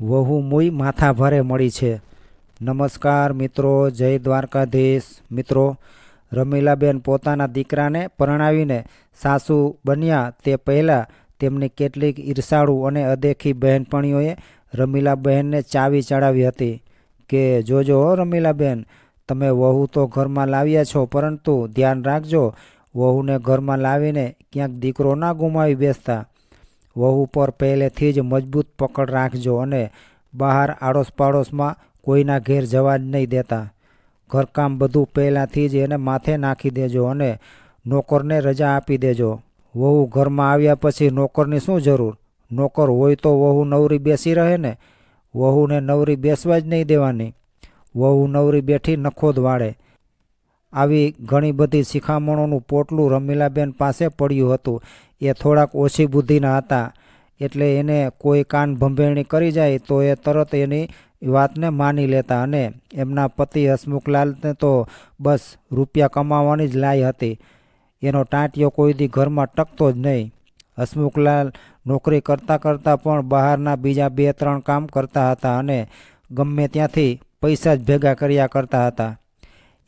વહુ મુઈ માથા ભારે મળી છે. નમસ્કાર મિત્રો, જય દ્વારકાધીશ. મિત્રો, રમીલાબેન પોતાના દીકરાને પરણાવીને સાસુ બન્યા તે પહેલાં તેમની કેટલીક ઈર્ષાળુ અને અદેખી બહેનપણીઓએ રમીલાબહેનને ચાવી ચડાવી હતી કે, જોજો હો રમીલાબેન, તમે વહુ તો ઘરમાં લાવ્યા છો, પરંતુ ધ્યાન રાખજો, વહુને ઘરમાં લાવીને ક્યાંક દીકરો ના ગુમાવી બેસતા. વહુ પર પહેલેથી જ મજબૂત પકડ રાખજો અને બહાર આડોશ પાડોશમાં કોઈના ઘેર જવા જ નહીં દેતા. ઘરકામ બધું પહેલાંથી જ એને માથે નાખી દેજો અને નોકરને રજા આપી દેજો. વહુ ઘરમાં આવ્યા પછી નોકરની શું જરૂર? નોકર હોય તો વહુ નવરી બેસી રહે ને? વહુને નવરી બેસવા જ નહીં દેવાની. વહુ નવરી બેઠી નખોદ વાળે. આવી ઘણી બધી શિખામણોનું પોટલું રમીલાબેન પાસે પડ્યું હતું. એ થોડાક ઓછી બુદ્ધિના હતા. એટલે એને કોઈ કાન ભંભેરણી કરી જાય તો એ તરત એની વાતને માની લેતા અને એમના પતિ હસમુખલાલને તો બસ રૂપિયા કમાવાની જ લાય હતી. એનો ટાંટિયો કોઈ દી ઘરમાં ટકતો જ નહીં. હસમુખલાલ નોકરી કરતાં કરતાં પણ બહારના બીજા બે ત્રણ કામ કરતા હતા અને ગમે ત્યાંથી પૈસા જ ભેગા કર્યા કરતા હતા.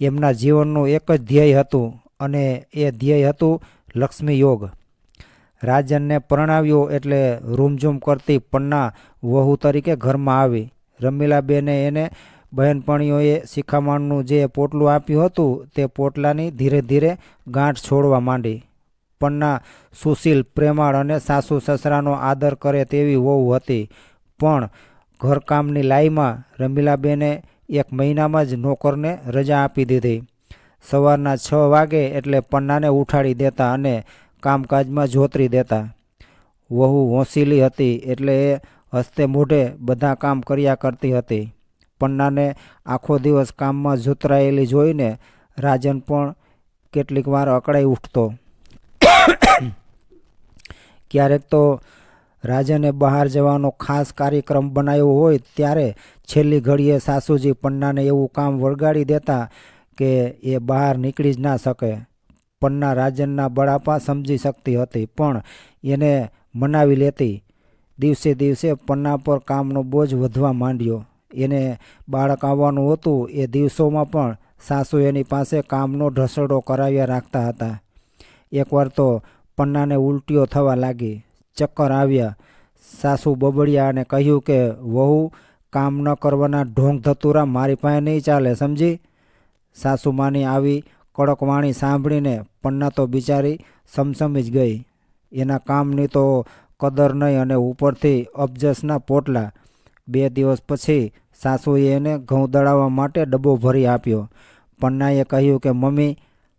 એમના જીવનનું એક જ ધ્યેય હતું અને એ ધ્યેય હતું લક્ષ્મી યોગ. રાજનને પરણાવ્યો એટલે રૂમઝૂમ કરતી પન્ના વહુ તરીકે ઘરમાં આવી. રમીલાબેને એને બહેનપણીઓએ શિખામણનું જે પોટલું આપ્યું હતું તે પોટલાની ધીરે ધીરે ગાંઠ છોડવા માંડી. પન્ના સુશીલ, પ્રેમાળ અને સાસુ સસરાનો આદર કરે તેવી વહુ હતી. પણ ઘરકામની લાઈમાં રમીલાબેને એક મહિનામાં જ નોકરને રજા આપી દીધી. સવારના છ વાગે એટલે પન્નાને ઉઠાડી દેતા અને કામકાજમાં જોતરી દેતા. વહુ હોંશીલી હતી એટલે એ હસ્તે મોઢે બધા કામ કર્યા કરતી હતી. પન્નાને આખો દિવસ કામમાં જોતરાયેલી જોઈને રાજન પણ કેટલીક વાર અકળાઈ ઉઠતો. ક્યારેક તો રાજને બહાર જવાનો ખાસ કાર્યક્રમ બનાવ્યો હોય ત્યારે છેલ્લી ઘડીએ સાસુજી પન્નાને એવું કામ વળગાડી દેતા કે એ બહાર નીકળી જ ના શકે. પન્ના રાજનના બળાપા સમજી શકતી હતી, પણ એને મનાવી લેતી. દિવસે દિવસે પન્ના પર કામનો બોજ વધવા માંડ્યો. એને બાળક આવવાનું હતું, એ દિવસોમાં પણ સાસુ એની પાસે કામનો ઢસડો કરાવ્યા રાખતા હતા. એકવાર તો પન્નાને ઉલટીઓ થવા લાગી. ચક્કર આવ્યા. સાસુ બબડ્યા અને કહ્યું કે, વહુ, કામ ન કરવાના ઢોંગ ધતુરા મારી પાસે નહીં ચાલે, સમજી? સાસુમાની આવી, કડક વાણી સાંભળીને પન્ના તો બિચારી સમસમી જ ગઈ. એના કામની તો કદર નહીં અને ઉપરથી અબજસના પોટલા. બે દિવસ પછી સાસુએ એને ઘઉં દળાવવા માટે ડબ્બો ભરી આપ્યો. પન્નાએ કહ્યું કે, મમ્મી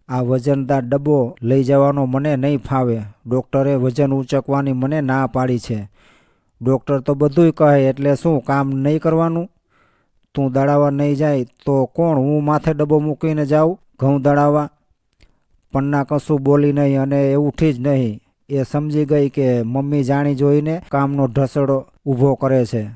આ વજનદાર ડબ્બો લઈ જવાનો મને નહીં ફાવે. ડૉક્ટરે વજન ઊંચકવાની મને ના પાડી છે. ડૉક્ટર તો બધુંય કહે, એટલે શું કામ નહીં કરવાનું? તું દળાવવા નહીં જાય તો કોણ? હું માથે ડબ્બો મૂકીને જાઉં? ઘઉં દળાવવા પન્ના કશું બોલી નહીં અને એ ઉઠી જ નહીં. એ સમજી ગઈ કે મમ્મી જાણી જોઈને કામનો ઢસડો ઊભો કરે છે.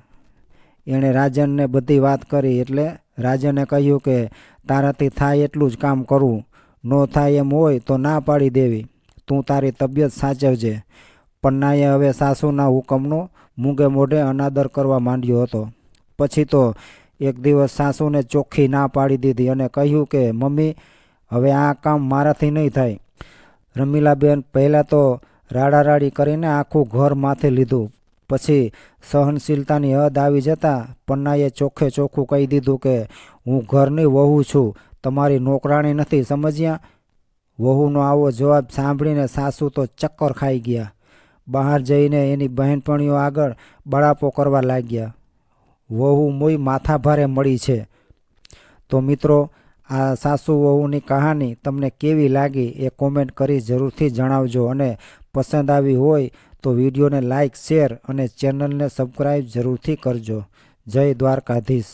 એણે રાજનને બધી વાત કરી એટલે રાજને કહ્યું કે, તારાથી થાય એટલું જ કામ કરવું ન થાય એમ હોય તો ના પાડી દેવી. તું તારી તબિયત સાચવજે. પન્નાએ હવે સાસુના હુકમનો મૂંગે મોઢે અનાદર કરવા માંડ્યો હતો. પછી તો એક દિવસ સાસુને ચોખ્ખી ના પાડી દીધી અને કહ્યું કે, મમ્મી, હવે આ કામ મારાથી નહીં થાય. રમીલાબેન પહેલાં તો રાડારાડી કરીને આખું ઘર માથે લીધું. પછી સહનશીલતાની હદ આવી જતાં પન્નાએ ચોખ્ખે ચોખ્ખું કહી દીધું કે, હું ઘરની વહુ છું. તમારી નોકરાણી નથી, સમજ્યા? વહુનો આવો જવાબ સાંભળીને સાસુ તો ચક્કર ખાઈ ગયા. બહાર જઈને એની બહેનપણીઓ આગળ બળાપો કરવા લાગ્યા. વહુ મોઈ માથા ભારે મળી છે. તો મિત્રો, આ સાસુ વહુની કહાની તમને કેવી લાગી એ કોમેન્ટ કરી જરૂરથી જણાવજો અને પસંદ આવી હોય તો વિડીયોને લાઇક શેર અને ચેનલને સબસ્ક્રાઈબ જરૂરથી કરજો. જય દ્વારકાધીશ.